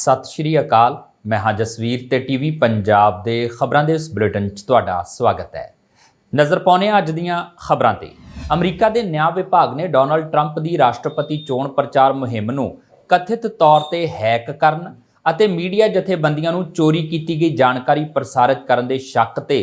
ਸਤਿ ਸ਼੍ਰੀ ਅਕਾਲ। ਮੈਂ ਹਾਂ ਜਸਵੀਰ ਤੇ ਟੀਵੀ ਪੰਜਾਬ ਦੇ ਖਬਰਾਂ ਦੇ ਇਸ ਬੁਲੇਟਿਨ 'ਚ ਤੁਹਾਡਾ ਸਵਾਗਤ ਹੈ। ਨਜ਼ਰ ਪਾਉਂਦੇ ਹਾਂ ਅੱਜ ਦੀਆਂ ਖਬਰਾਂ ਤੇ। ਅਮਰੀਕਾ ਦੇ ਨਿਆਂ ਵਿਭਾਗ ਨੇ ਡੋਨਲਡ ਟਰੰਪ ਦੀ ਰਾਸ਼ਟਰਪਤੀ ਚੋਣ ਪ੍ਰਚਾਰ ਮੁਹਿੰਮ ਨੂੰ ਕਥਿਤ ਤੌਰ ਤੇ ਹੈਕ ਕਰਨ ਅਤੇ ਮੀਡੀਆ ਜਥੇਬੰਦੀਆਂ ਨੂੰ ਚੋਰੀ ਕੀਤੀ ਗਈ ਜਾਣਕਾਰੀ ਪ੍ਰਸਾਰਿਤ ਕਰਨ ਦੇ ਸ਼ੱਕ ਤੇ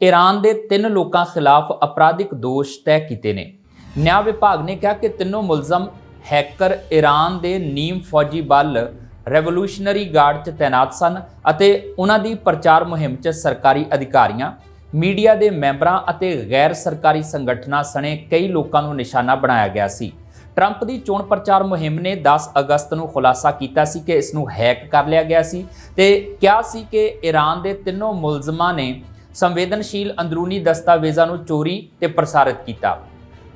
ਈਰਾਨ ਦੇ ਤਿੰਨ ਲੋਕਾਂ ਖਿਲਾਫ ਅਪਰਾਧਿਕ ਦੋਸ਼ ਤੈਅ ਕੀਤੇ ਨੇ। ਨਿਆਂ ਵਿਭਾਗ ਨੇ ਕਿਹਾ ਕਿ ਤਿੰਨੋਂ ਮੁਲਜ਼ਮ ਹੈਕਰ ਈਰਾਨ ਦੇ ਨੀਮ ਫੌਜੀ ਬਲ ਰੈਵੋਲੂਸ਼ਨਰੀ ਗਾਰਡ 'ਚ ਤੈਨਾਤ ਸਨ ਅਤੇ ਉਹਨਾਂ ਦੀ ਪ੍ਰਚਾਰ ਮੁਹਿੰਮ 'ਚ ਸਰਕਾਰੀ ਅਧਿਕਾਰੀਆਂ, ਮੀਡੀਆ ਦੇ ਮੈਂਬਰਾਂ ਅਤੇ ਗੈਰ ਸਰਕਾਰੀ ਸੰਗਠਨਾਂ ਸਣੇ ਕਈ ਲੋਕਾਂ ਨੂੰ ਨਿਸ਼ਾਨਾ ਬਣਾਇਆ ਗਿਆ ਸੀ। ਟਰੰਪ ਦੀ ਚੋਣ ਪ੍ਰਚਾਰ ਮੁਹਿੰਮ ਨੇ 10 ਅਗਸਤ ਨੂੰ ਖੁਲਾਸਾ ਕੀਤਾ ਸੀ ਕਿ ਇਸ ਨੂੰ ਹੈਕ ਕਰ ਲਿਆ ਗਿਆ ਸੀ ਤੇ ਕਿਹਾ ਸੀ ਕਿ ਈਰਾਨ ਦੇ ਤਿੰਨੋਂ ਮੁਲਜ਼ਮਾਂ ਨੇ ਸੰਵੇਦਨਸ਼ੀਲ ਅੰਦਰੂਨੀ ਦਸਤਾਵੇਜ਼ਾਂ ਨੂੰ ਚੋਰੀ ਤੇ ਪ੍ਰਸਾਰਿਤ ਕੀਤਾ।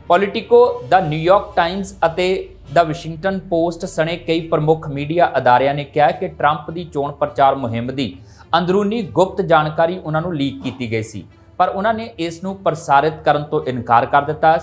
ਪੋਲਿਟਿਕੋ, ਦਾ ਨਿਊਯਾਰਕ ਟਾਈਮਜ਼ ਅਤੇ ਦਾ ਵਾਸ਼ਿੰਗਟਨ ਪੋਸਟ ਸਣੇ ਕਈ ਪ੍ਰਮੁੱਖ ਮੀਡੀਆ ਅਦਾਰਿਆਂ ਨੇ ਕਿਹਾ ਕਿ ਟਰੰਪ ਦੀ ਚੋਣ ਪ੍ਰਚਾਰ ਮੁਹਿੰਮ ਦੀ ਅੰਦਰੂਨੀ ਗੁਪਤ ਜਾਣਕਾਰੀ ਉਹਨਾਂ ਨੂੰ ਲੀਕ ਕੀਤੀ ਗਈ ਸੀ, ਪਰ ਉਹਨਾਂ ਨੇ ਇਸ ਨੂੰ ਪ੍ਰਸਾਰਿਤ ਕਰਨ ਤੋਂ ਇਨਕਾਰ ਕਰ ਦਿੱਤਾ।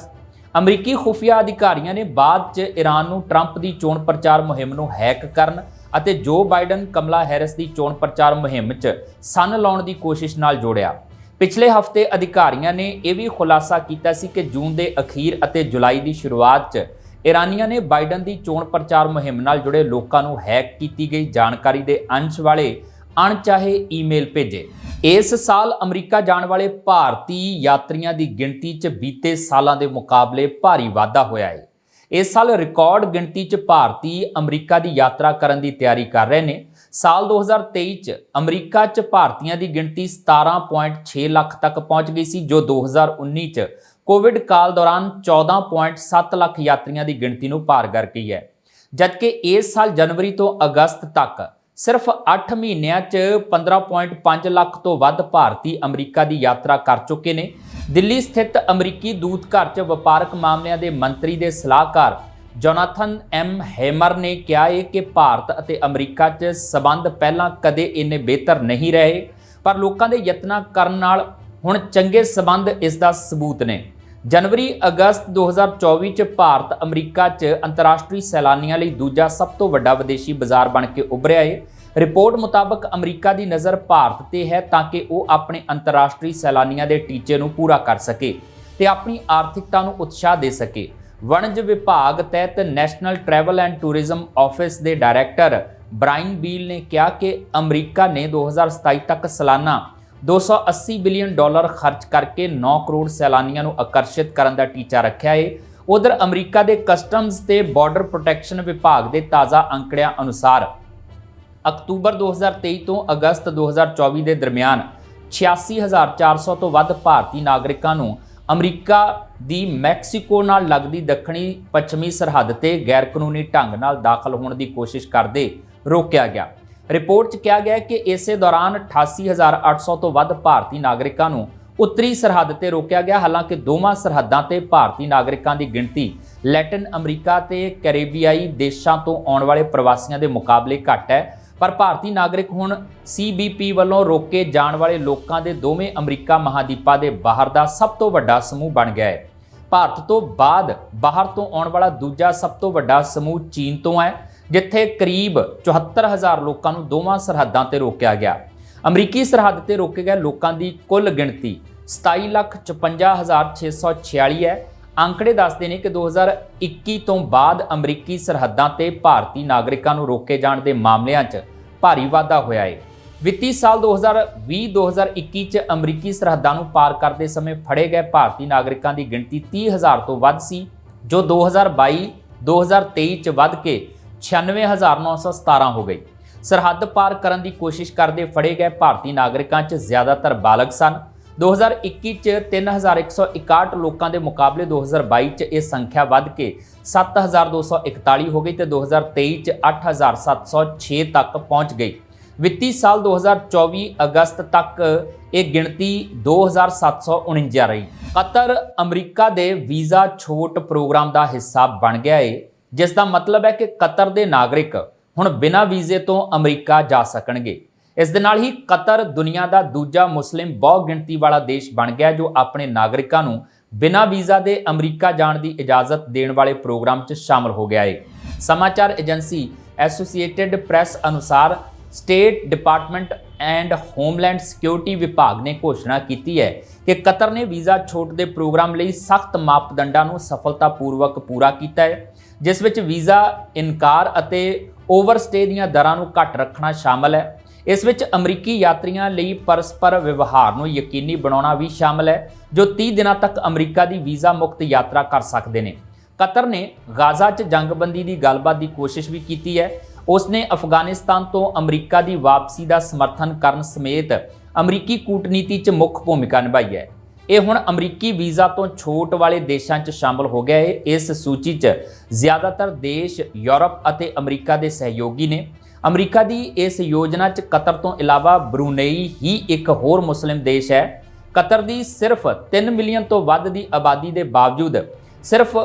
ਅਮਰੀਕੀ ਖੁਫੀਆ ਅਧਿਕਾਰੀਆਂ ਨੇ ਬਾਅਦ 'ਚ ਈਰਾਨ ਨੂੰ ਟਰੰਪ ਦੀ ਚੋਣ ਪ੍ਰਚਾਰ ਮੁਹਿੰਮ ਨੂੰ ਹੈਕ ਕਰਨ ਅਤੇ ਜੋ ਬਾਈਡਨ ਕਮਲਾ ਹੈਰਿਸ ਦੀ ਚੋਣ ਪ੍ਰਚਾਰ ਮੁਹਿੰਮ 'ਚ ਸੰਨ ਲਾਉਣ ਦੀ ਕੋਸ਼ਿਸ਼ ਨਾਲ ਜੋੜਿਆ। ਪਿਛਲੇ ਹਫ਼ਤੇ ਅਧਿਕਾਰੀਆਂ ਨੇ ਇਹ ਵੀ ਖੁਲਾਸਾ ਕੀਤਾ ਸੀ ਕਿ ਜੂਨ ਦੇ ਅਖੀਰ ਅਤੇ ਜੁਲਾਈ ਦੀ ਸ਼ੁਰੂਆਤ 'ਚ ਈਰਾਨੀਆਂ ਨੇ ਬਾਈਡਨ ਦੀ ਚੋਣ ਪ੍ਰਚਾਰ ਮੁਹਿੰਮ ਨਾਲ ਜੁੜੇ ਲੋਕਾਂ ਨੂੰ ਹੈਕ ਕੀਤੀ ਗਈ ਜਾਣਕਾਰੀ ਦੇ ਅੰਸ਼ ਵਾਲੇ ਅਣਚਾਹੇ ਈਮੇਲ ਭੇਜੇ। ਇਸ ਸਾਲ ਅਮਰੀਕਾ ਜਾਣ ਵਾਲੇ ਭਾਰਤੀ ਯਾਤਰੀਆਂ ਦੀ ਗਿਣਤੀ 'ਚ ਬੀਤੇ ਸਾਲਾਂ ਦੇ ਮੁਕਾਬਲੇ ਭਾਰੀ ਵਾਧਾ ਹੋਇਆ ਹੈ। ਇਸ ਸਾਲ ਰਿਕਾਰਡ ਗਿਣਤੀ 'ਚ ਭਾਰਤੀ ਅਮਰੀਕਾ ਦੀ ਯਾਤਰਾ ਕਰਨ ਦੀ ਤਿਆਰੀ ਕਰ ਰਹੇ ਨੇ। ਸਾਲ 2023 'ਚ ਅਮਰੀਕਾ 'ਚ ਭਾਰਤੀਆਂ ਦੀ ਗਿਣਤੀ 17.6 ਲੱਖ ਤੱਕ ਪਹੁੰਚ ਗਈ ਸੀ, ਜੋ 2019 'ਚ ਕੋਵਿਡ ਕਾਲ ਦੌਰਾਨ 14.7 ਲੱਖ ਯਾਤਰੀਆਂ ਦੀ ਗਿਣਤੀ ਨੂੰ ਪਾਰ ਕਰ ਗਈ ਹੈ। ਜਦਕਿ ਇਸ ਸਾਲ ਜਨਵਰੀ ਤੋਂ ਅਗਸਤ ਤੱਕ ਸਿਰਫ 8 ਮਹੀਨਿਆਂ 'ਚ 15.5 ਲੱਖ ਤੋਂ ਵੱਧ ਭਾਰਤੀ ਅਮਰੀਕਾ ਦੀ ਯਾਤਰਾ ਕਰ ਚੁੱਕੇ ਨੇ। ਦਿੱਲੀ ਸਥਿਤ ਅਮਰੀਕੀ ਦੂਤ ਘਰ 'ਚ ਵਪਾਰਕ ਮਾਮਲਿਆਂ ਦੇ ਮੰਤਰੀ ਦੇ ਸਲਾਹਕਾਰ ਜੋਨਾਥਨ ਐਮ ਹੈਮਰ ਨੇ ਕਿਹਾ ਹੈ ਕਿ ਭਾਰਤ ਅਤੇ ਅਮਰੀਕਾ 'ਚ ਸਬੰਧ ਪਹਿਲਾਂ ਕਦੇ ਇੰਨੇ ਬਿਹਤਰ ਨਹੀਂ ਰਹੇ, ਪਰ ਲੋਕਾਂ ਦੇ ਯਤਨਾਂ ਕਰਨ ਨਾਲ ਹੁਣ ਚੰਗੇ ਸਬੰਧ ਇਸ ਦਾ ਸਬੂਤ ਨੇ। ਜਨਵਰੀ ਅਗਸਤ 2024 ਚ ਭਾਰਤ ਅਮਰੀਕਾ ਚ ਅੰਤਰਰਾਸ਼ਟਰੀ ਸੈਲਾਨੀਆਂ ਲਈ ਦੂਜਾ ਸਭ ਤੋਂ ਵੱਡਾ ਵਿਦੇਸ਼ੀ ਬਾਜ਼ਾਰ ਬਣ ਕੇ ਉੱਭਰਿਆ ਹੈ ਰਿਪੋਰਟ ਮੁਤਾਬਕ ਅਮਰੀਕਾ ਦੀ ਨਜ਼ਰ ਭਾਰਤ ਤੇ ਹੈ ਤਾਂ ਕਿ ਉਹ ਆਪਣੇ ਅੰਤਰਰਾਸ਼ਟਰੀ ਸੈਲਾਨੀਆਂ ਦੇ ਟੀਚੇ ਨੂੰ ਪੂਰਾ ਕਰ ਸਕੇ ਤੇ ਆਪਣੀ ਆਰਥਿਕਤਾ ਨੂੰ ਉਤਸ਼ਾਹ ਦੇ ਸਕੇ। ਵਣਜ ਵਿਭਾਗ ਤਹਿਤ national travel and tourism office ਦੇ ਡਾਇਰੈਕਟਰ ਬ੍ਰਾਇਨ ਬੀਲ ਨੇ ਕਿਹਾ ਕਿ ਅਮਰੀਕਾ ਨੇ 2027 ਤੱਕ ਸਾਲਾਨਾ 280 ਬਿਲੀਅਨ ਡਾਲਰ ਖਰਚ ਕਰਕੇ 9 ਕਰੋੜ ਸੈਲਾਨੀਆਂ ਨੂੰ ਆਕਰਸ਼ਿਤ ਕਰਨ ਦਾ ਟੀਚਾ ਰੱਖਿਆ ਹੈ ਉਧਰ ਅਮਰੀਕਾ ਦੇ ਕਸਟਮਜ਼ ਤੇ ਬਾਰਡਰ ਪ੍ਰੋਟੈਕਸ਼ਨ ਵਿਭਾਗ ਦੇ ਤਾਜ਼ਾ ਅੰਕੜਿਆਂ ਅਨੁਸਾਰ ਅਕਤੂਬਰ 2023 ਤੋਂ ਅਗਸਤ 2024 ਦੇ ਦਰਮਿਆਨ 86400 ਤੋਂ ਵੱਧ ਭਾਰਤੀ ਨਾਗਰਿਕਾਂ ਨੂੰ ਅਮਰੀਕਾ ਦੀ ਮੈਕਸੀਕੋ ਨਾਲ ਲੱਗਦੀ ਦੱਖਣੀ ਪੱਛਮੀ ਸਰਹੱਦ ਤੇ ਗੈਰਕਾਨੂੰਨੀ ਢੰਗ ਨਾਲ ਦਾਖਲ ਹੋਣ ਦੀ ਕੋਸ਼ਿਸ਼ ਕਰਦੇ ਰੋਕਿਆ ਗਿਆ। ਰਿਪੋਰਟ 'ਚ ਕਿਹਾ ਗਿਆ ਕਿ ਇਸੇ ਦੌਰਾਨ 88800 ਤੋਂ ਵੱਧ ਭਾਰਤੀ ਨਾਗਰਿਕਾਂ ਨੂੰ ਉੱਤਰੀ ਸਰਹੱਦ ਤੇ ਰੋਕਿਆ ਗਿਆ। ਹਾਲਾਂਕਿ ਦੋਵਾਂ ਸਰਹੱਦਾਂ ਤੇ ਭਾਰਤੀ ਨਾਗਰਿਕਾਂ ਦੀ ਗਿਣਤੀ ਲੈਟਿਨ ਅਮਰੀਕਾ ਤੇ ਕੈਰੇਬੀਆਈ ਦੇਸ਼ਾਂ ਤੋਂ ਆਉਣ ਵਾਲੇ ਪ੍ਰਵਾਸੀਆਂ ਦੇ ਮੁਕਾਬਲੇ ਘੱਟ ਹੈ। ਪਰ ਭਾਰਤੀ ਨਾਗਰਿਕ ਹੁਣ CBP ਵੱਲੋਂ ਰੋਕੇ ਜਾਣ ਵਾਲੇ ਲੋਕਾਂ ਦੇ ਦੋਵੇਂ ਅਮਰੀਕਾ ਮਹਾਦੀਪਾਂ ਦੇ ਬਾਹਰ ਦਾ ਸਭ ਤੋਂ ਵੱਡਾ ਸਮੂਹ ਬਣ ਗਿਆ ਹੈ। ਭਾਰਤ ਤੋਂ ਬਾਅਦ ਬਾਹਰ ਤੋਂ ਆਉਣ ਵਾਲਾ ਦੂਜਾ ਸਭ ਤੋਂ ਵੱਡਾ ਸਮੂਹ ਚੀਨ ਤੋਂ ਹੈ। ਜਿੱਥੇ ਕਰੀਬ 74000 ਲੋਕਾਂ ਨੂੰ ਦੋਵਾਂ ਸਰਹੱਦਾਂ ਤੇ ਰੋਕਿਆ ਗਿਆ। ਅਮਰੀਕੀ ਸਰਹੱਦ ਤੇ ਰੋਕੇ ਗਏ ਲੋਕਾਂ ਦੀ ਕੁੱਲ ਗਿਣਤੀ 27,56,646 ਹੈ। ਅੰਕੜੇ ਦੱਸਦੇ ਨੇ ਕਿ 2021 ਤੋਂ ਬਾਅਦ ਅਮਰੀਕੀ ਸਰਹੱਦਾਂ ਤੇ ਭਾਰਤੀ ਨਾਗਰਿਕਾਂ ਨੂੰ ਰੋਕੇ ਜਾਣ ਦੇ ਮਾਮਲਿਆਂ 'ਚ ਭਾਰੀ ਵਾਧਾ ਹੋਇਆ ਹੈ ਵਿੱਤੀ ਸਾਲ 2020-2021 'ਚ ਅਮਰੀਕੀ ਸਰਹੱਦਾਂ ਨੂੰ ਪਾਰ ਕਰਦੇ ਸਮੇਂ ਫੜੇ ਗਏ ਭਾਰਤੀ ਨਾਗਰਿਕਾਂ ਦੀ ਗਿਣਤੀ 30000 ਤੋਂ ਵੱਧ ਸੀ ਜੋ 2022-2023 'ਚ ਵੱਧ ਕੇ 96917 ਹੋ ਗਈ। ਸਰਹੱਦ ਪਾਰ ਕਰਨ ਦੀ ਕੋਸ਼ਿਸ਼ ਕਰਦੇ ਫੜੇ ਗਏ ਭਾਰਤੀ ਨਾਗਰਿਕਾਂ 'ਚ ਜ਼ਿਆਦਾਤਰ ਬਾਲਗ ਸਨ। 2021 'ਚ 3161 ਲੋਕਾਂ ਦੇ ਮੁਕਾਬਲੇ 2022 'ਚ ਇਹ ਸੰਖਿਆ ਵੱਧ ਕੇ 7241 ਹੋ ਗਈ ਤੇ 2023 'ਚ 8706 ਤੱਕ ਪਹੁੰਚ ਗਈ। ਵਿੱਤੀ ਸਾਲ 2024 ਅਗਸਤ ਤੱਕ ਇਹ ਗਿਣਤੀ 2749 ਰਹੀ। ਕਤਰ ਅਮਰੀਕਾ ਦੇ ਵੀਜ਼ਾ ਛੋਟ ਪ੍ਰੋਗਰਾਮ ਦਾ ਹਿੱਸਾ ਬਣ ਗਿਆ ਏ। ਜਿਸ ਦਾ ਮਤਲਬ ਹੈ ਕਿ ਕਤਰ ਦੇ ਨਾਗਰਿਕ ਹੁਣ ਬਿਨਾਂ ਵੀਜ਼ੇ ਤੋਂ ਅਮਰੀਕਾ ਜਾ ਸਕਣਗੇ। ਇਸ ਦੇ ਨਾਲ ਹੀ ਕਤਰ ਦੁਨੀਆ ਦਾ ਦੂਜਾ ਮੁਸਲਿਮ ਬਹੁ ਗਿਣਤੀ ਵਾਲਾ ਦੇਸ਼ ਬਣ ਗਿਆ, ਜੋ ਆਪਣੇ ਨਾਗਰਿਕਾਂ ਨੂੰ ਬਿਨਾਂ ਵੀਜ਼ਾ ਦੇ ਅਮਰੀਕਾ ਜਾਣ ਦੀ ਇਜਾਜ਼ਤ ਦੇਣ ਵਾਲੇ ਪ੍ਰੋਗਰਾਮ 'ਚ ਸ਼ਾਮਲ ਹੋ ਗਿਆ ਹੈ ਸਮਾਚਾਰ ਏਜੰਸੀ ਐਸੋਸੀਏਟਿਡ ਪ੍ਰੈਸ ਅਨੁਸਾਰ State Department and Homeland Security ਵਿਭਾਗ ਨੇ ਘੋਸ਼ਣਾ ਕੀਤੀ ਹੈ ਕਿ ਕਤਰ ਨੇ ਵੀਜ਼ਾ ਛੋਟ ਦੇ ਪ੍ਰੋਗਰਾਮ ਲਈ ਸਖਤ ਮਾਪਦੰਡਾਂ ਨੂੰ ਸਫਲਤਾਪੂਰਵਕ ਪੂਰਾ ਕੀਤਾ ਹੈ। ਜਿਸ ਵਿੱਚ ਵੀਜ਼ਾ ਇਨਕਾਰ ਅਤੇ ਓਵਰਸਟੇ ਦੀਆਂ ਦਰਾਂ ਨੂੰ ਘੱਟ ਰੱਖਣਾ ਸ਼ਾਮਲ ਹੈ। ਇਸ ਵਿੱਚ ਅਮਰੀਕੀ ਯਾਤਰੀਆਂ ਲਈ ਪਰਸਪਰ ਵਿਵਹਾਰ ਨੂੰ ਯਕੀਨੀ ਬਣਾਉਣਾ ਵੀ ਸ਼ਾਮਲ ਹੈ, ਜੋ 30 ਦਿਨਾਂ ਤੱਕ ਅਮਰੀਕਾ ਦੀ ਵੀਜ਼ਾ ਮੁਕਤ ਯਾਤਰਾ ਕਰ ਸਕਦੇ ਨੇ। ਕਤਰ ਨੇ ਗਾਜ਼ਾ 'ਚ ਜੰਗਬੰਦੀ ਦੀ ਗੱਲਬਾਤ ਦੀ ਕੋਸ਼ਿਸ਼ ਵੀ ਕੀਤੀ ਹੈ। ਉਸ ਨੇ ਅਫਗਾਨਿਸਤਾਨ ਤੋਂ ਅਮਰੀਕਾ ਦੀ ਵਾਪਸੀ ਦਾ ਸਮਰਥਨ ਕਰਨ ਸਮੇਤ ਅਮਰੀਕੀ ਕੂਟਨੀਤੀ 'ਚ ਮੁੱਖ ਭੂਮਿਕਾ ਨਿਭਾਈ ਹੈ। ਇਹ ਹੁਣ ਅਮਰੀਕੀ ਵੀਜ਼ਾ ਤੋਂ ਛੋਟ ਵਾਲੇ ਦੇਸ਼ਾਂ 'ਚ ਸ਼ਾਮਲ ਹੋ ਗਿਆ ਹੈ ਇਸ ਸੂਚੀ 'ਚ ਜ਼ਿਆਦਾਤਰ ਦੇਸ਼ ਯੂਰਪ ਅਤੇ ਅਮਰੀਕਾ ਦੇ ਸਹਿਯੋਗੀ ਨੇ। ਅਮਰੀਕਾ ਦੀ ਇਸ ਯੋਜਨਾ 'ਚ ਕਤਰ ਤੋਂ ਇਲਾਵਾ ਬਰੂਨੇਈ ਹੀ ਇੱਕ ਹੋਰ ਮੁਸਲਿਮ ਦੇਸ਼ ਹੈ। ਕਤਰ ਦੀ ਸਿਰਫ 3 ਮਿਲੀਅਨ ਤੋਂ ਵੱਧ ਦੀ ਆਬਾਦੀ ਦੇ ਬਾਵਜੂਦ ਸਿਰਫ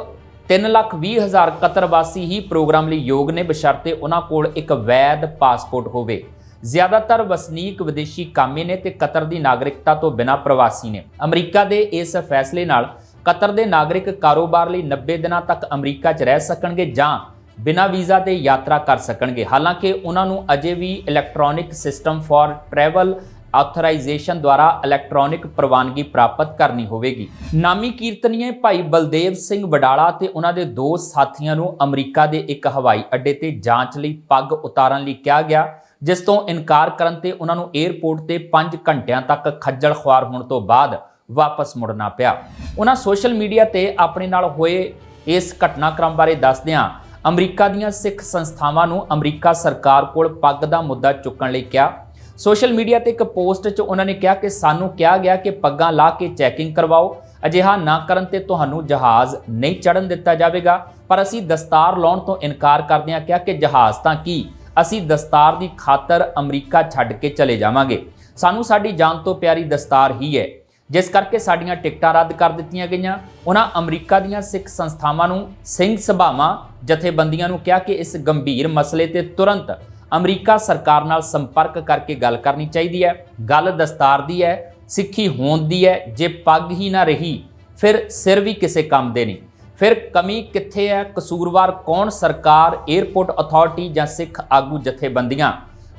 3 ਲੱਖ 20 ਹਜ਼ਾਰ ਕਤਰ ਵਾਸੀ ਹੀ ਪ੍ਰੋਗਰਾਮ ਲਈ ਯੋਗ ਨੇ, ਬਸ਼ਰਤੇ ਉਹਨਾਂ ਕੋਲ ਇੱਕ ਵੈਧ ਪਾਸਪੋਰਟ ਹੋਵੇ। ਜ਼ਿਆਦਾਤਰ ਵਸਨੀਕ ਵਿਦੇਸ਼ੀ ਕਾਮੇ ਨੇ ਤੇ ਕਤਰ ਦੀ ਨਾਗਰਿਕਤਾ ਤੋਂ ਬਿਨਾਂ ਪ੍ਰਵਾਸੀ ਨੇ। ਅਮਰੀਕਾ ਦੇ ਇਸ ਫੈਸਲੇ ਨਾਲ ਕਤਰ ਦੇ ਨਾਗਰਿਕ ਕਾਰੋਬਾਰ ਲਈ 90 ਦਿਨਾਂ ਤੱਕ ਅਮਰੀਕਾ 'ਚ ਰਹਿ ਸਕਣਗੇ ਜਾਂ ਬਿਨਾਂ ਵੀਜ਼ਾ 'ਤੇ ਯਾਤਰਾ ਕਰ ਸਕਣਗੇ। ਹਾਲਾਂਕਿ ਉਹਨਾਂ ਨੂੰ ਅਜੇ ਵੀ electronic system for travel authorization ਦੁਆਰਾ ਇਲੈਕਟ੍ਰੋਨਿਕ ਪ੍ਰਵਾਨਗੀ ਪ੍ਰਾਪਤ ਕਰਨੀ ਹੋਵੇਗੀ। ਨਾਮੀ ਕੀਰਤਨੀਏ ਭਾਈ ਬਲਦੇਵ ਸਿੰਘ ਵਡਾਲਾ ਤੇ ਉਹਨਾਂ ਦੇ ਦੋ ਸਾਥੀਆਂ ਨੂੰ ਅਮਰੀਕਾ ਦੇ ਇੱਕ ਹਵਾਈ ਅੱਡੇ ਤੇ ਜਾਂਚ ਲਈ ਪੱਗ ਉਤਾਰਨ ਲਈ ਕਿਹਾ ਗਿਆ। ਜਿਸ ਤੋਂ ਇਨਕਾਰ ਕਰਨ ਤੇ ਉਹਨਾਂ ਨੂੰ 에ਅਰਪੋਰਟ ਤੇ 5 ਘੰਟਿਆਂ ਤੱਕ ਖੱਜਲ ਖੁਆਰ ਹੋਣ ਤੋਂ ਬਾਅਦ ਵਾਪਸ ਮੁੜਨਾ ਪਿਆ। ਉਹਨਾਂ ਸੋਸ਼ਲ ਮੀਡੀਆ ਤੇ ਆਪਣੇ ਨਾਲ ਹੋਏ ਇਸ ਘਟਨਾਕ੍ਰਮ ਬਾਰੇ ਦੱਸਦਿਆਂ ਅਮਰੀਕਾ ਦੀਆਂ ਸਿੱਖ ਸੰਸਥਾਵਾਂ ਨੂੰ ਅਮਰੀਕਾ ਸਰਕਾਰ ਕੋਲ ਪੱਗ ਦਾ ਮੁੱਦਾ ਚੁੱਕਣ ਲਈ ਕਿਹਾ। ਸੋਸ਼ਲ ਮੀਡੀਆ ਤੇ ਇੱਕ ਪੋਸਟ 'ਚ ਉਹਨਾਂ ਨੇ ਕਿਹਾ ਕਿ ਸਾਨੂੰ ਕਿਹਾ ਗਿਆ ਕਿ ਪੱਗਾਂ ਲਾ ਕੇ ਚੈਕਿੰਗ ਕਰਵਾਓ। ਅਜਿਹਾ ਨਾ ਕਰਨ ਤੇ ਤੁਹਾਨੂੰ ਜਹਾਜ਼ ਨਹੀਂ ਚੜਨ ਦਿੱਤਾ ਜਾਵੇਗਾ। ਪਰ ਅਸੀਂ ਦਸਤਾਰ ਲਾਉਣ ਤੋਂ ਇਨਕਾਰ ਕਰਦਿਆਂ ਕਿਹਾ ਕਿ ਜਹਾਜ਼ ਤਾਂ ਕੀ? ਅਸੀਂ ਦਸਤਾਰ ਦੀ ਖਾਤਰ ਅਮਰੀਕਾ ਛੱਡ ਕੇ ਚਲੇ ਜਾਵਾਂਗੇ। ਸਾਨੂੰ ਸਾਡੀ ਜਾਨ ਤੋਂ ਪਿਆਰੀ ਦਸਤਾਰ ਹੀ ਹੈ। ਜਿਸ ਕਰਕੇ ਸਾਡੀਆਂ ਟਿਕਟਾਂ ਰੱਦ ਕਰ ਦਿੱਤੀਆਂ ਗਈਆਂ। ਉਹਨਾਂ ਅਮਰੀਕਾ ਦੀਆਂ ਸਿੱਖ ਸੰਸਥਾਵਾਂ ਨੂੰ, ਸਿੰਘ ਸਭਾਵਾਂ, ਜਥੇਬੰਦੀਆਂ ਨੂੰ ਕਿਹਾ ਕਿ ਇਸ ਗੰਭੀਰ ਮਸਲੇ ਤੇ ਤੁਰੰਤ ਅਮਰੀਕਾ ਸਰਕਾਰ ਨਾਲ ਸੰਪਰਕ ਕਰਕੇ ਗੱਲ ਕਰਨੀ ਚਾਹੀਦੀ ਹੈ। ਗੱਲ ਦਸਤਾਰ ਦੀ ਹੈ, ਸਿੱਖੀ ਹੋਣ ਦੀ ਹੈ। ਜੇ ਪੱਗ ਹੀ ਨਾ ਰਹੀ, ਫਿਰ ਸਿਰ ਵੀ ਕਿਸੇ ਕੰਮ ਦੇ ਨਹੀਂ। ਫਿਰ ਕਮੀ ਕਿੱਥੇ ਹੈ? ਕਸੂਰਵਾਰ ਕੌਣ ਸਰਕਾਰ 에ਅਰਪੋਰਟ ਅਥਾਰਟੀ ਜਾਂ ਸਿੱਖ ਆਗੂ ਜਥੇਬੰਦੀਆਂ?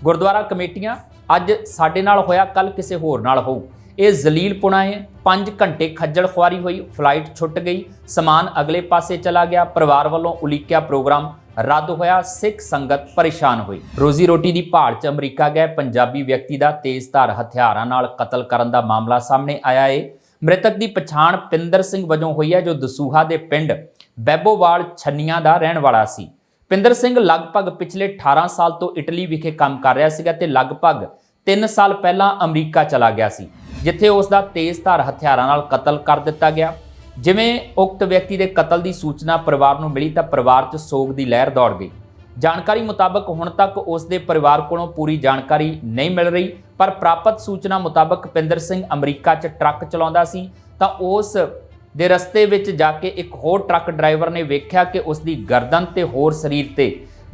ਗੁਰਦੁਆਰਾ ਕਮੇਟੀਆਂ, ਅੱਜ ਸਾਡੇ ਨਾਲ ਹੋਇਆ ਕੱਲ ਕਿਸੇ ਹੋਰ ਨਾਲ ਹੋਊ। ਇਹ ਜ਼ਲੀਲਪੁਣਾ ਹੈ 5 ਘੰਟੇ ਖੱਜਲ ਖੁਆਰੀ ਹੋਈ ਫਲਾਈਟ ਛੁੱਟ ਗਈ, ਸਮਾਨ ਅਗਲੇ ਪਾਸੇ ਚਲਾ ਗਿਆ, ਪਰਿਵਾਰ ਵੱਲੋਂ ਉਲੀਕਿਆ ਪ੍ਰੋਗਰਾਮ, ਰੱਦ ਹੋਇਆ, ਸਿੱਖ ਸੰਗਤ ਪਰੇਸ਼ਾਨ ਹੋਈ। ਰੋਜ਼ੀ ਰੋਟੀ ਦੀ ਭਾਲ 'ਚ ਅਮਰੀਕਾ ਗਏ, ਪੰਜਾਬੀ ਵਿਅਕਤੀ ਦਾ ਤੇਜ਼ਧਾਰ ਹਥਿਆਰਾਂ ਨਾਲ ਕਤਲ ਕਰਨ ਦਾ ਮਾਮਲਾ ਸਾਹਮਣੇ ਆਇਆ ਏ। ਮ੍ਰਿਤਕ ਦੀ ਪਛਾਣ ਪਿੰਦਰ ਸਿੰਘ ਵਜੋਂ ਹੋਈ ਹੈ, ਜੋ ਦਸੂਹਾ ਦੇ ਪਿੰਡ ਬੈਬੋਵਾਲ ਛੰਨੀਆਂ ਦਾ ਰਹਿਣ ਵਾਲਾ ਸੀ। ਪਿੰਦਰ ਸਿੰਘ ਲਗਭਗ ਪਿਛਲੇ 18 ਸਾਲ ਤੋਂ ਇਟਲੀ ਵਿਖੇ ਕੰਮ ਕਰ ਰਿਹਾ ਸੀਗਾ ਤੇ ਲਗਭਗ 3 ਸਾਲ ਪਹਿਲਾਂ ਅਮਰੀਕਾ ਚਲਾ ਗਿਆ ਸੀ, ਜਿੱਥੇ ਉਸ ਦਾ ਤੇਜ਼ਧਾਰ ਹਥਿਆਰਾਂ ਨਾਲ ਕਤਲ ਕਰ ਦਿੱਤਾ ਗਿਆ। ਜਿਵੇਂ ਉਕਤ ਵਿਅਕਤੀ ਦੇ ਕਤਲ ਦੀ ਸੂਚਨਾ ਪਰਿਵਾਰ ਨੂੰ ਮਿਲੀ ਤਾਂ ਪਰਿਵਾਰ 'ਚ ਸੋਗ ਦੀ ਲਹਿਰ ਦੌੜ ਗਈ। ਜਾਣਕਾਰੀ ਮੁਤਾਬਕ ਹੁਣ ਤੱਕ ਉਸ ਦੇ ਪਰਿਵਾਰ ਕੋਲੋਂ ਪੂਰੀ ਜਾਣਕਾਰੀ ਨਹੀਂ ਮਿਲ ਰਹੀ। ਪਰ ਪ੍ਰਾਪਤ ਸੂਚਨਾ ਮੁਤਾਬਕ ਪਿੰਦਰ ਸਿੰਘ ਅਮਰੀਕਾ 'ਚ ਟਰੱਕ ਚਲਾਉਂਦਾ ਸੀ, ਤਾਂ ਉਸ ਦੇ ਰਸਤੇ ਵਿੱਚ ਜਾ ਕੇ ਇੱਕ ਹੋਰ ਟਰੱਕ ਡਰਾਈਵਰ ਨੇ ਵੇਖਿਆ ਕਿ ਉਸ ਦੀ ਗਰਦਨ ਤੇ ਹੋਰ ਸਰੀਰ ਤੇ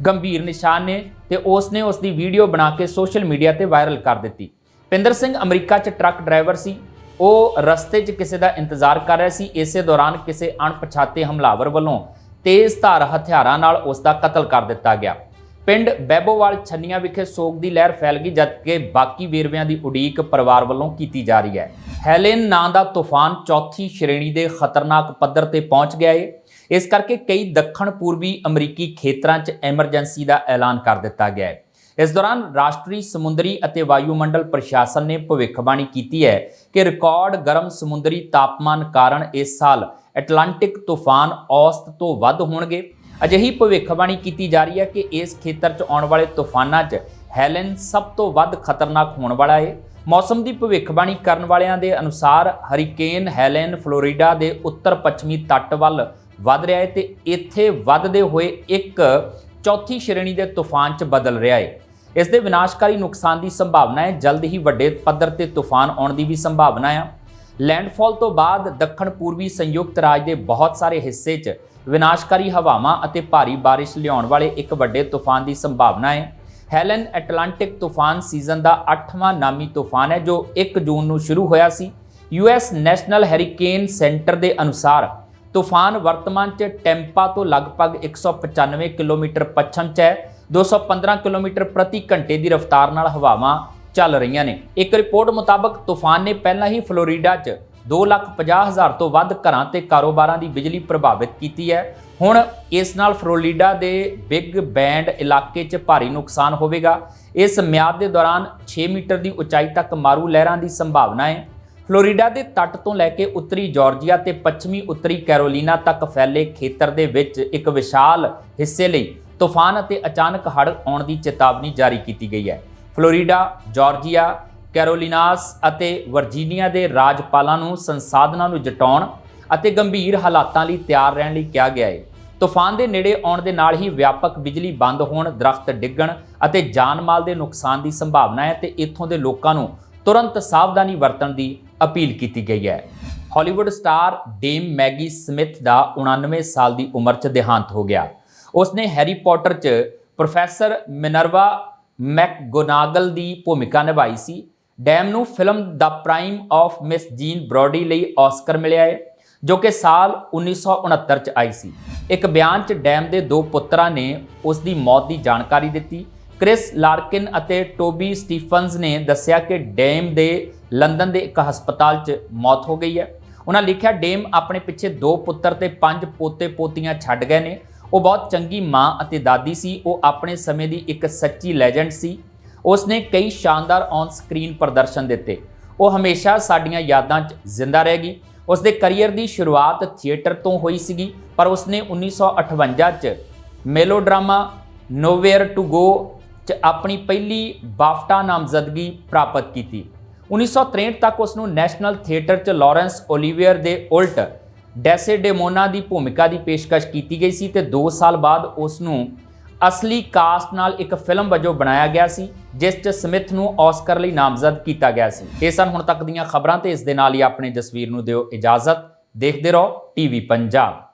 ਗੰਭੀਰ ਨਿਸ਼ਾਨ ਨੇ ਤੇ ਉਸ ਨੇ ਉਸ ਦੀ ਵੀਡੀਓ ਬਣਾ ਕੇ ਸੋਸ਼ਲ ਮੀਡੀਆ ਤੇ ਵਾਇਰਲ ਕਰ ਦਿੱਤੀ। ਪਿੰਦਰ ਸਿੰਘ ਅਮਰੀਕਾ 'ਚ ਟਰੱਕ ਡਰਾਈਵਰ ਸੀ, ਉਹ ਰਸਤੇ 'ਚ ਕਿਸੇ ਦਾ ਇੰਤਜ਼ਾਰ ਕਰ ਰਿਹਾ ਸੀ, ਇਸੇ ਦੌਰਾਨ ਕਿਸੇ ਅਣਪਛਾਤੇ ਹਮਲਾਵਰ ਵੱਲੋਂ ਤੇਜ਼ ਧਾਰ ਹਥਿਆਰਾਂ ਨਾਲ ਉਸ ਦਾ ਕਤਲ ਕਰ ਦਿੱਤਾ ਗਿਆ। ਪਿੰਡ ਬੈਬੋਵਾਲ ਛੰਨੀਆਂ ਵਿਖੇ ਸੋਗ ਦੀ ਲਹਿਰ ਫੈਲ ਗਈ, ਜਦਕਿ ਬਾਕੀ ਵੇਰਵਿਆਂ ਦੀ ਉਡੀਕ ਪਰਿਵਾਰ ਵੱਲੋਂ ਕੀਤੀ ਜਾ ਰਹੀ ਹੈ। ਹੈਲੇਨ ਨਾਂ ਦਾ ਤੂਫਾਨ ਚੌਥੀ ਸ਼੍ਰੇਣੀ ਦੇ ਖਤਰਨਾਕ ਪੱਧਰ ਤੇ ਪਹੁੰਚ ਗਿਆ ਹੈ ਇਸ ਕਰਕੇ ਕਈ ਦੱਖਣ ਪੂਰਬੀ ਅਮਰੀਕੀ ਖੇਤਰਾਂ 'ਚ ਐਮਰਜੈਂਸੀ ਦਾ ਐਲਾਨ ਕਰ ਦਿੱਤਾ ਗਿਆ ਹੈ। ਇਸ ਦੌਰਾਨ ਰਾਸ਼ਟਰੀ ਸਮੁੰਦਰੀ ਅਤੇ ਵਾਯੂਮੰਡਲ ਪ੍ਰਸ਼ਾਸਨ ਨੇ ਭਵਿੱਖਬਾਣੀ ਕੀਤੀ ਹੈ ਕਿ ਰਿਕਾਰਡ ਗਰਮ ਸਮੁੰਦਰੀ ਤਾਪਮਾਨ ਕਾਰਨ ਇਸ ਸਾਲ ਐਟਲਾਂਟਿਕ ਤੂਫਾਨ ਔਸਤ ਤੋਂ ਵੱਧ ਹੋਣਗੇ। ਅਜਿਹੀ ਭਵਿੱਖਬਾਣੀ ਕੀਤੀ ਜਾ ਰਹੀ ਹੈ ਕਿ ਇਸ ਖੇਤਰ 'ਚ ਆਉਣ ਵਾਲੇ ਤੂਫਾਨਾਂ 'ਚ ਹੈਲਨ ਸਭ ਤੋਂ ਵੱਧ ਖਤਰਨਾਕ ਹੋਣ ਵਾਲਾ ਹੈ। ਮੌਸਮ ਦੀ ਭਵਿੱਖਬਾਣੀ ਕਰਨ ਵਾਲਿਆਂ ਦੇ ਅਨੁਸਾਰ ਹਰੀਕੇਨ ਹੈਲਨ ਫਲੋਰੀਡਾ ਦੇ ਉੱਤਰ ਪੱਛਮੀ ਤੱਟ ਵੱਲ ਵੱਧ ਰਿਹਾ ਹੈ ਤੇ ਇੱਥੇ ਵੱਧਦੇ ਹੋਏ ਇੱਕ ਚੌਥੀ ਸ਼੍ਰੇਣੀ ਦੇ ਤੂਫਾਨ 'ਚ ਬਦਲ ਰਿਹਾ ਹੈ। ਇਸ ਦੇ ਵਿਨਾਸ਼ਕਾਰੀ ਨੁਕਸਾਨ ਦੀ ਸੰਭਾਵਨਾ ਹੈ। ਜਲਦ ਹੀ ਵੱਡੇ ਪੱਧਰ ਤੇ ਤੂਫਾਨ ਆਉਣ ਦੀ ਵੀ ਸੰਭਾਵਨਾ ਹੈ ਲੈਂਡਫਾਲ ਤੋਂ ਬਾਅਦ ਦੱਖਣ ਪੂਰਬੀ ਸੰਯੁਕਤ ਰਾਜ ਦੇ ਬਹੁਤ ਸਾਰੇ ਹਿੱਸੇ 'ਚ ਵਿਨਾਸ਼ਕਾਰੀ ਹਵਾਵਾਂ ਅਤੇ ਭਾਰੀ ਬਾਰਿਸ਼ ਲਿਆਉਣ ਵਾਲੇ ਇੱਕ ਵੱਡੇ ਤੂਫਾਨ ਦੀ ਸੰਭਾਵਨਾ ਹੈ। ਹੈਲਨ ਐਟਲਾਂਟਿਕ ਤੂਫਾਨ ਸੀਜ਼ਨ ਦਾ 8ਵਾਂ ਨਾਮੀ ਤੂਫਾਨ ਹੈ, ਜੋ 1 ਜੂਨ ਨੂੰ ਸ਼ੁਰੂ ਹੋਇਆ ਸੀ। ਯੂਐਸ ਨੈਸ਼ਨਲ ਹੈਰੀਕੇਨ ਸੈਂਟਰ ਦੇ ਅਨੁਸਾਰ ਤੂਫਾਨ ਵਰਤਮਾਨ 'ਚ ਟੈਂਪਾ ਤੋਂ ਲਗਭਗ 195 ਕਿਲੋਮੀਟਰ ਪੱਛਮ 'ਚ ਹੈ। 215 ਕਿਲੋਮੀਟਰ ਪ੍ਰਤੀ ਘੰਟੇ ਦੀ ਰਫ਼ਤਾਰ ਨਾਲ ਹਵਾਵਾਂ ਚੱਲ ਰਹੀਆਂ ਨੇ। ਇੱਕ ਰਿਪੋਰਟ ਮੁਤਾਬਕ ਤੂਫਾਨ ਨੇ ਪਹਿਲਾਂ ਹੀ ਫਲੋਰੀਡਾ 'ਚ 2,50,000 ਤੋਂ ਵੱਧ ਘਰਾਂ ਤੇ ਕਾਰੋਬਾਰਾਂ ਦੀ ਬਿਜਲੀ ਪ੍ਰਭਾਵਿਤ ਕੀਤੀ ਹੈ। ਹੁਣ ਇਸ ਨਾਲ ਫਲੋਰੀਡਾ ਦੇ ਬਿਗ ਬੈਂਡ ਇਲਾਕੇ 'ਚ ਭਾਰੀ ਨੁਕਸਾਨ ਹੋਵੇਗਾ। ਇਸ ਮਿਆਦ ਦੇ ਦੌਰਾਨ 6 ਮੀਟਰ ਦੀ ਉਚਾਈ ਤੱਕ ਮਾਰੂ ਲਹਿਰਾਂ ਦੀ ਸੰਭਾਵਨਾ ਹੈ। ਫਲੋਰੀਡਾ ਦੇ ਤੱਟ ਤੋਂ ਲੈ ਕੇ ਉੱਤਰੀ ਜਾਰਜੀਆ ਤੇ ਪੱਛਮੀ ਉੱਤਰੀ ਕੈਰੋਲੀਨਾ ਤੱਕ ਫੈਲੇ ਖੇਤਰ ਦੇ ਵਿੱਚ ਇੱਕ ਵਿਸ਼ਾਲ ਹਿੱਸੇ ਲਈ ਤੂਫਾਨ ਅਤੇ ਅਚਾਨਕ ਹੜ੍ਹ ਆਉਣ ਦੀ ਚੇਤਾਵਨੀ ਜਾਰੀ ਕੀਤੀ ਗਈ ਹੈ। ਫਲੋਰੀਡਾ ਜਾਰਜੀਆ ਕੈਰੋਲੀਨਾਸ ਅਤੇ ਵਰਜੀਨੀਆ ਦੇ ਰਾਜਪਾਲਾਂ ਨੂੰ ਸੰਸਾਧਨਾਂ ਨੂੰ ਜਟਾਉਣ ਅਤੇ ਗੰਭੀਰ ਹਾਲਾਤਾਂ ਲਈ ਤਿਆਰ ਰਹਿਣ ਲਈ ਕਿਹਾ ਗਿਆ ਹੈ ਤੂਫਾਨ ਦੇ ਨੇੜੇ ਆਉਣ ਦੇ ਨਾਲ ਹੀ ਵਿਆਪਕ ਬਿਜਲੀ ਬੰਦ ਹੋਣ, ਦਰਖਤ ਡਿੱਗਣ ਅਤੇ ਜਾਨ ਮਾਲ ਦੇ ਨੁਕਸਾਨ ਦੀ ਸੰਭਾਵਨਾ ਹੈ ਤੇ ਇੱਥੋਂ ਦੇ ਲੋਕਾਂ ਨੂੰ ਤੁਰੰਤ ਸਾਵਧਾਨੀ ਵਰਤਣ ਦੀ ਅਪੀਲ ਕੀਤੀ ਗਈ ਹੈ। Hollywood star Dame Maggie Smith ਦਾ 99 ਸਾਲ ਦੀ ਉਮਰ 'ਚ ਦੇਹਾਂਤ ਹੋ ਗਿਆ। ਉਸਨੇ ਹੈਰੀ ਪੋਟਰ 'ਚ ਪ੍ਰੋਫੈਸਰ ਮਿਨਰਵਾ ਮੈਕਗੋਨਾਗਲ ਦੀ ਭੂਮਿਕਾ ਨਿਭਾਈ ਸੀ ਡੈਮ ਨੂੰ film the prime of Miss Jean Brodie ਲਈ ਆਸਕਰ ਮਿਲਿਆ ਹੈ, ਜੋ ਕਿ ਸਾਲ 1969 ਚ ਆਈ ਸੀ। ਇੱਕ ਬਿਆਨ ਚ ਡੈਮ ਦੇ ਦੋ ਪੁੱਤਰਾਂ ਨੇ ਉਸ ਦੀ ਮੌਤ ਦੀ ਜਾਣਕਾਰੀ ਦਿੱਤੀ। ਕ੍ਰਿਸ ਲਾਰਕਿਨ ਅਤੇ ਟੋਬੀ ਸਟੀਫਨਸ ਨੇ ਦੱਸਿਆ ਕਿ ਡੈਮ ਦੇ ਲੰਡਨ ਦੇ ਇੱਕ ਹਸਪਤਾਲ 'ਚ ਮੌਤ ਹੋ ਗਈ ਹੈ। ਉਹਨਾਂ ਲਿਖਿਆ, ਡੇਮ ਆਪਣੇ ਪਿੱਛੇ ਦੋ ਪੁੱਤਰ ਤੇ ਪੰਜ ਪੋਤੇ ਪੋਤੀਆਂ ਛੱਡ ਗਏ ਨੇ। ਉਹ ਬਹੁਤ ਚੰਗੀ ਮਾਂ ਅਤੇ ਦਾਦੀ ਸੀ। ਉਹ ਆਪਣੇ ਸਮੇਂ ਦੀ ਇੱਕ ਸੱਚੀ ਲੈਜੈਂਡ ਸੀ। ਉਸ ਨੇ ਕਈ ਸ਼ਾਨਦਾਰ ਔਨ ਸਕਰੀਨ ਪ੍ਰਦਰਸ਼ਨ ਦਿੱਤੇ। ਉਹ ਹਮੇਸ਼ਾ ਸਾਡੀਆਂ ਯਾਦਾਂ 'ਚ ਜ਼ਿੰਦਾ ਰਹੇਗੀ ਉਸ ਦੇ ਕੈਰੀਅਰ ਦੀ ਸ਼ੁਰੂਆਤ ਥੀਏਟਰ ਤੋਂ ਹੋਈ ਸੀਗੀ, ਪਰ ਉਸ ਨੇ 1958 'ਚ ਮੈਲੋਡਰਾਮਾ ਨੋਵੇਅਰ ਟੂ ਗੋ 'ਚ ਆਪਣੀ ਪਹਿਲੀ ਬਾਫਟਾ ਨਾਮਜ਼ਦਗੀ ਪ੍ਰਾਪਤ ਕੀਤੀ। 1963 ਤੱਕ ਉਸ ਨੂੰ ਨੈਸ਼ਨਲ ਥੀਏਟਰ 'ਚ ਲਾਰੈਂਸ ਓਲੀਵੀਅਰ ਦੇ ਉਲਟ ਡੈਸੇਡੇਮੋਨਾ ਦੀ ਭੂਮਿਕਾ ਦੀ ਪੇਸ਼ਕਸ਼ ਕੀਤੀ ਗਈ ਸੀ ਤੇ 2 ਸਾਲ ਬਾਅਦ ਉਸ ਨੂੰ ਅਸਲੀ ਕਾਸਟ ਨਾਲ ਇੱਕ ਫਿਲਮ ਵਜੋਂ ਬਣਾਇਆ ਗਿਆ ਸੀ, ਜਿਸ 'ਚ ਸਮਿਥ ਨੂੰ ਆਸਕਰ ਲਈ ਨਾਮਜ਼ਦ ਕੀਤਾ ਗਿਆ ਸੀ। ਇਹ ਸਨ ਹੁਣ ਤੱਕ ਦੀਆਂ ਖਬਰਾਂ ਤੇ ਇਸ ਦੇ ਨਾਲ ਹੀ ਆਪਣੇ ਜਸਵੀਰ ਨੂੰ ਦਿਓ ਇਜਾਜ਼ਤ। ਦੇਖਦੇ ਰਹੋ, ਟੀਵੀ ਪੰਜਾਬ।